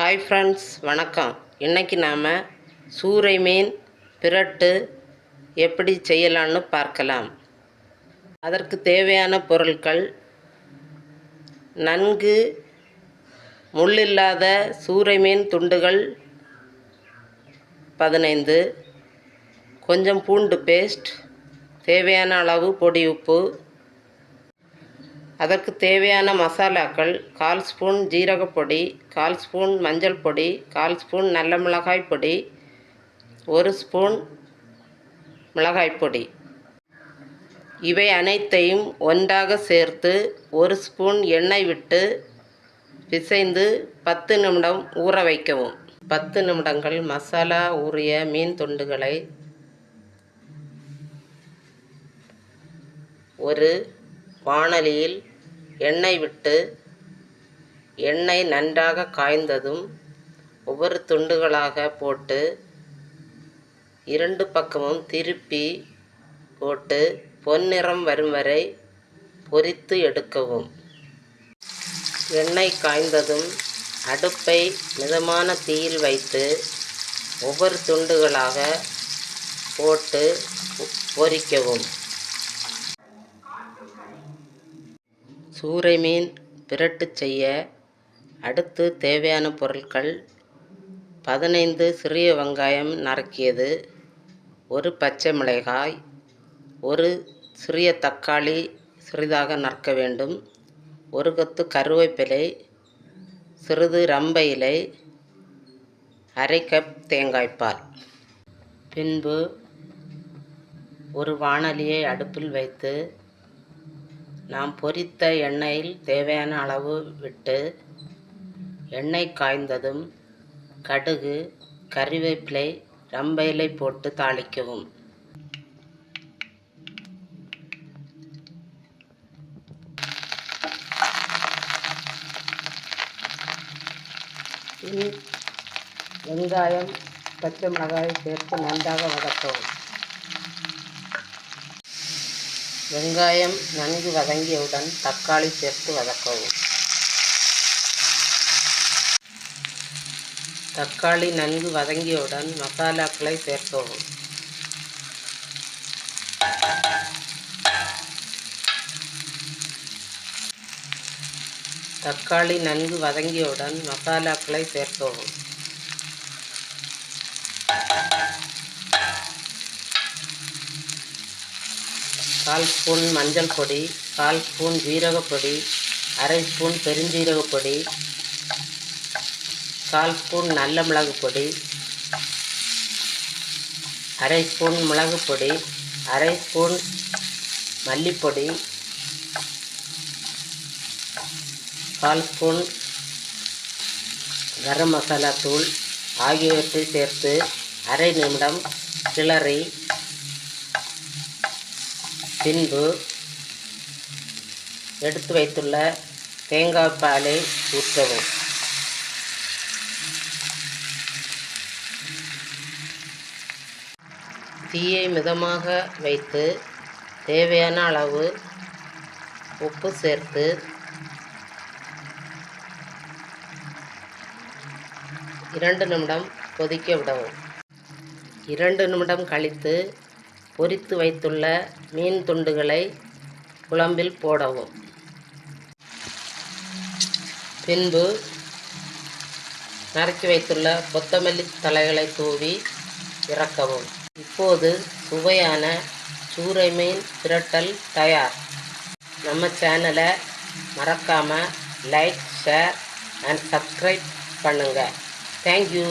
Hi friends வணக்கம். இன்றைக்கி நாம் சூறை மீன் பிரட்டு எப்படி செய்யலான்னு பார்க்கலாம். அதற்கு தேவையான பொருட்கள் நன்கு முள்ளில்லாத சூறை மீன் துண்டுகள் பதினைந்து கொஞ்சம் பூண்டு பேஸ்ட் தேவையான அளவு பொடி உப்பு அதற்கு தேவையான மசாலாக்கள் கால் ஸ்பூன் ஜீரகப்பொடி கால் ஸ்பூன் மஞ்சள் பொடி கால் ஸ்பூன் நல்ல மிளகாய் பொடி ஒரு ஸ்பூன் மிளகாய் பொடி. இவை அனைத்தையும் ஒன்றாக சேர்த்து ஒரு ஸ்பூன் எண்ணெய் விட்டு பிசைந்து பத்து நிமிடம் ஊற வைக்கவும். பத்து நிமிடங்கள் மசாலா ஊறிய மீன் துண்டுகளை ஒரு வானலியில் எண்ணெய் விட்டு எண்ணெய் நன்றாக காய்ந்ததும் ஒவ்வொரு துண்டுகளாக போட்டு இரண்டு பக்கமும் திருப்பி போட்டு பொன்னிறம் வரும் வரை பொரித்து எடுக்கவும். எண்ணெய் காய்ந்ததும் அடுப்பை மிதமான தீயில் வைத்து ஒவ்வொரு துண்டுகளாக போட்டு பொரிக்கவும். சூறை மீன் பிரட்டு செய்ய அடுத்து தேவையான பொருட்கள் பதினைந்து சிறிய வெங்காயம் நறுக்கியது ஒரு பச்சை மிளகாய் ஒரு சிறிய தக்காளி சிறிதாக நறுக்க வேண்டும் ஒரு கொத்து கருவேப்பிலை சிறிது ரம்ப இலை அரை கப் தேங்காய்ப்பால் பின்பு ஒரு வாணலியை அடுப்பில் வைத்து நாம் பொரித்த எண்ணெயில் தேவையான அளவு விட்டு எண்ணெய் காய்ந்ததும் கடுகு கறிவேப்பிலை ரம்பையிலை போட்டு தாளிக்கவும். வெங்காயம் பச்சை மிளகாய் சேர்த்து நன்றாக வதக்கவும். வெங்காயம் நன்கு வதங்கியவுடன் தக்காளி சேர்த்து வதக்கவும். தக்காளி நன்கு வதங்கியவுடன் மசாலாக்களை சேர்க்கவும். தக்காளி நன்கு வதங்கியவுடன் மசாலாக்களை சேர்க்கவும். கால் ஸ்பூன் மஞ்சள் பொடி கால் ஸ்பூன் ஜீரகப்பொடி அரை ஸ்பூன் பெருஞ்சீரகப்பொடி கால் ஸ்பூன் நல்ல மிளகு பொடி அரை ஸ்பூன் மிளகு பொடி அரை ஸ்பூன் மல்லிப்பொடி கால் ஸ்பூன் கரம் மசாலா தூள் ஆகியவற்றை சேர்த்து அரை நிமிடம் கிளறி பின்பு எடுத்து வைத்துள்ள தேங்காய் பாலை ஊற்றவும். தீயை மிதமாக வைத்து தேவையான அளவு உப்பு சேர்த்து இரண்டு நிமிடம் கொதிக்க விடவும். இரண்டு நிமிடம் கழித்து பொரித்து வைத்துள்ள மீன் துண்டுகளை குழம்பில் போடவும். பின்பு நறுக்கி வைத்துள்ள கொத்தமல்லி தலைகளை தூவி இறக்கவும். இப்போது சுவையான சூறை மீன் பிரட்டல் தயார். நம்ம சேனலை மறக்காமல் லைக் ஷேர் அண்ட் சப்ஸ்கிரைப் பண்ணுங்கள் தேங்க்யூ.